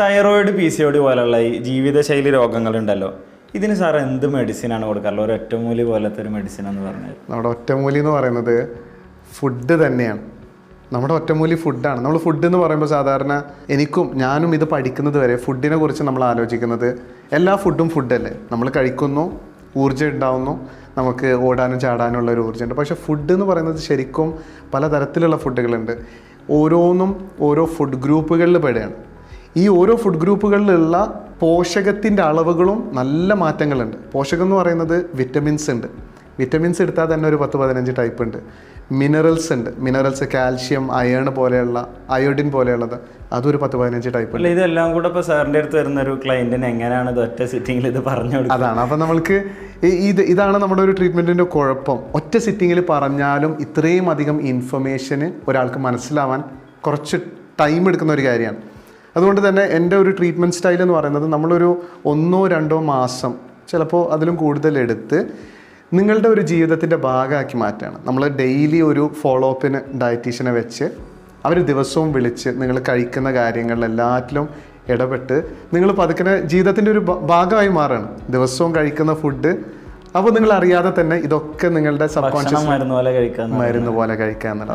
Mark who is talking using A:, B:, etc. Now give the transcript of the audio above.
A: Thyroid P C ഒടി പോലുള്ള ഈ ജീവിതശൈലി രോഗങ്ങളുണ്ടല്ലോ. ഇതിന് സാർ എന്ത് മെഡിസിനാണ് കൊടുക്കാറുള്ളത്? ഒരു ഒറ്റമൂലി പോലത്തെ ഒരു മെഡിസിൻ എന്ന് പറഞ്ഞത്
B: നമ്മുടെ ഒറ്റമൂലി എന്ന് പറയുന്നത് ഫുഡ് തന്നെയാണ്. നമ്മുടെ ഒറ്റമൂലി ഫുഡാണ് നമ്മൾ ഫുഡ് എന്ന് പറയുമ്പോൾ സാധാരണ എനിക്കും ഞാനും ഇത് പഠിക്കുന്നത് വരെ ഫുഡിനെ കുറിച്ച് നമ്മൾ ആലോചിക്കുന്നത് എല്ലാ ഫുഡും ഫുഡല്ലേ നമ്മൾ കഴിക്കുന്നു ഊർജം ഉണ്ടാവുന്നു നമുക്ക് ഓടാനും ചാടാനും ഉള്ള ഒരു ഊർജമുണ്ട്. പക്ഷേ ഫുഡ് എന്ന് പറയുന്നത് ശരിക്കും പലതരത്തിലുള്ള ഫുഡുകളുണ്ട് ഓരോന്നും ഓരോ ഫുഡ് ഗ്രൂപ്പുകളിൽ പെടുകയാണ്. ഈ ഓരോ ഫുഡ് ഗ്രൂപ്പുകളിലുള്ള പോഷകത്തിന്റെ അളവുകളും നല്ല മാറ്റങ്ങളുണ്ട്. പോഷകം എന്ന് പറയുന്നത് വിറ്റമിൻസ് ഉണ്ട്. വിറ്റമിൻസ് എടുത്താൽ തന്നെ ഒരു പത്ത് പതിനഞ്ച് ടൈപ്പ് ഉണ്ട്. മിനറൽസ് ഉണ്ട്. മിനറൽസ് കാൽഷ്യം അയേൺ പോലെയുള്ള അയോഡിൻ പോലെയുള്ളത്. അതൊരു പത്ത് പതിനഞ്ച് ടൈപ്പ് ഉണ്ട്.
A: ഇതെല്ലാം കൂടെ ഇപ്പോൾ സാറിന്റെ അടുത്ത് വരുന്ന ഒരു ക്ലയന്റിന് എങ്ങനെയാണ് ഇത് ഒറ്റ സിറ്റിങ്ങിൽ ഇത് പറഞ്ഞു കൊടുക്കുക
B: അതാണ്. അപ്പോൾ നമ്മൾക്ക് ഇത് ഇതാണ് നമ്മുടെ ഒരു ട്രീറ്റ്മെന്റിന്റെ കുഴപ്പം. ഒറ്റ സിറ്റിങ്ങിൽ പറഞ്ഞാലും ഇത്രയും അധികം ഇൻഫർമേഷന് ഒരാൾക്ക് മനസ്സിലാവാൻ കുറച്ച് ടൈം എടുക്കുന്ന ഒരു കാര്യമാണ്. അതുകൊണ്ട് തന്നെ എന്റെ ഒരു ട്രീറ്റ്മെന്റ് സ്റ്റൈൽ എന്ന് പറയുന്നത് നമ്മളൊരു ഒന്നോ രണ്ടോ മാസം ചിലപ്പോൾ അതിലും കൂടുതൽ എടുത്ത് നിങ്ങളുടെ ഒരു ജീവിതത്തിന്റെ ഭാഗമാക്കി മാറ്റുകയാണ്. നമ്മൾ ഡെയിലി ഒരു ഫോളോ അപ്പിന് ഡയറ്റീഷ്യനെ വെച്ച് അവർ ദിവസവും വിളിച്ച് നിങ്ങൾ കഴിക്കുന്ന കാര്യങ്ങളിലെല്ലാറ്റിലും ഇടപെട്ട് നിങ്ങൾ പതുക്കെ ജീവിതത്തിന്റെ ഒരു ഭാഗമായി മാറുകയാണ്. ദിവസവും കഴിക്കുന്ന ഫുഡ് അപ്പോൾ നിങ്ങൾ അറിയാതെ തന്നെ ഇതൊക്കെ നിങ്ങളുടെ സബ്
A: കോൺഷ്യസ് മരുന്ന് പോലെ കഴിക്കാൻ
B: മരുന്ന് പോലെ കഴിക്കുക എന്നുള്ളത്